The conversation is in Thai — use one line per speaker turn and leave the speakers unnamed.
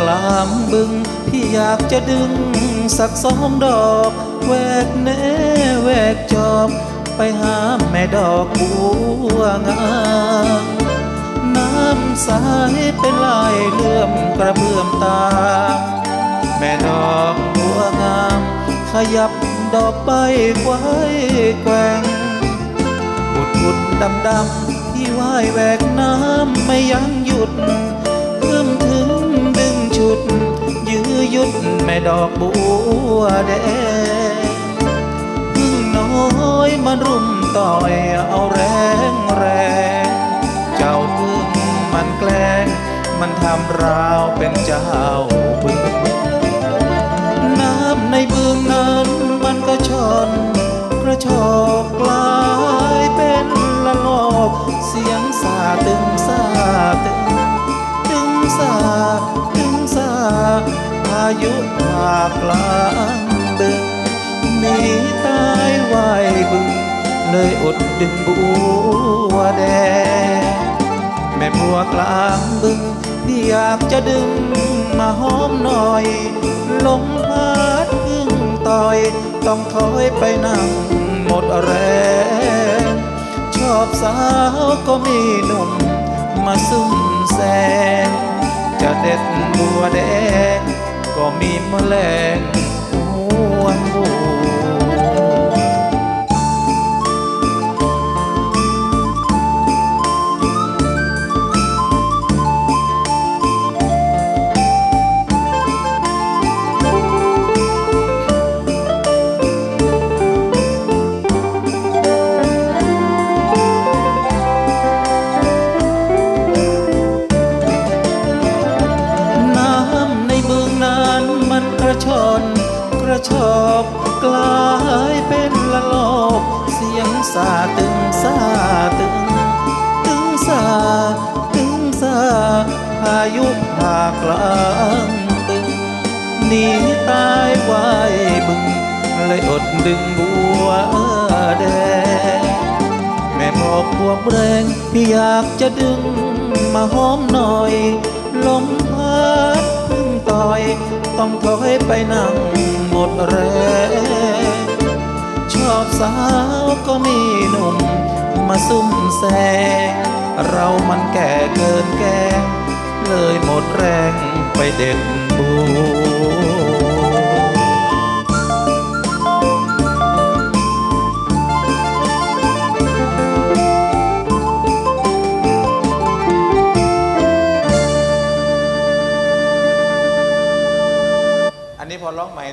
กลางบึง พี่อยากจะดึง สักสองดอกแหวกแหนแหวกจอบไปหาแม่ดอกบัวงามน้ำใสเป็นลายเลื่อมกระเพื่อมตา แม่ดอกบัวงาม ขยับดอกใบไว้แกว่งบุดบุดดำดำที่ว่ายแหวกน้ำไม่ยั้งหยุด หยุดแม่ดอกบัวแดงพึ่งน้อยมันรุมต่อยเอาแรงแรง เจ้าพึ่งมันแกล้ง มันทำราวเป็นเจ้าบึงน้ำในบึงนั้นมันก็ชอนกระชอกกลายเป็นละลอกเสียงสาตึงสาตึงตึงสาตึงสา ยุพากลางบึงหนีตายไหวบึง เลยอดดึงบัวแดง แม่บัวกลางบึงพี่อยากจะดึงมาหอมหน่อยลมพัดพึ่งต่อย ต้องถอยไปนั่งหมดแรงชอบสาวก็มีหนุ่มมาซุ่มแซงจะเด็ดบัวแดง ก็มีแมลงหัวงูน้ ชอกกลายเป็นละลอกเสียงสาตึงสาตึง ตึงสาตึงสาพายุพากลางตึงหนีตายไว้บึงเลยอดดึงบัวแดง แม่บอกบวกแรงพี่อยากจะดึงมาหอมหน่อยลมพ ดพึ่งต่อย ต้องถอยไปนั่งหมดแรงชอบสาวก็มีหนุ่ม มาซุ่มแซงเรามันแก่เกินแก่เลยหมดแรงไปเด็ดบู ร้องใหม่นี่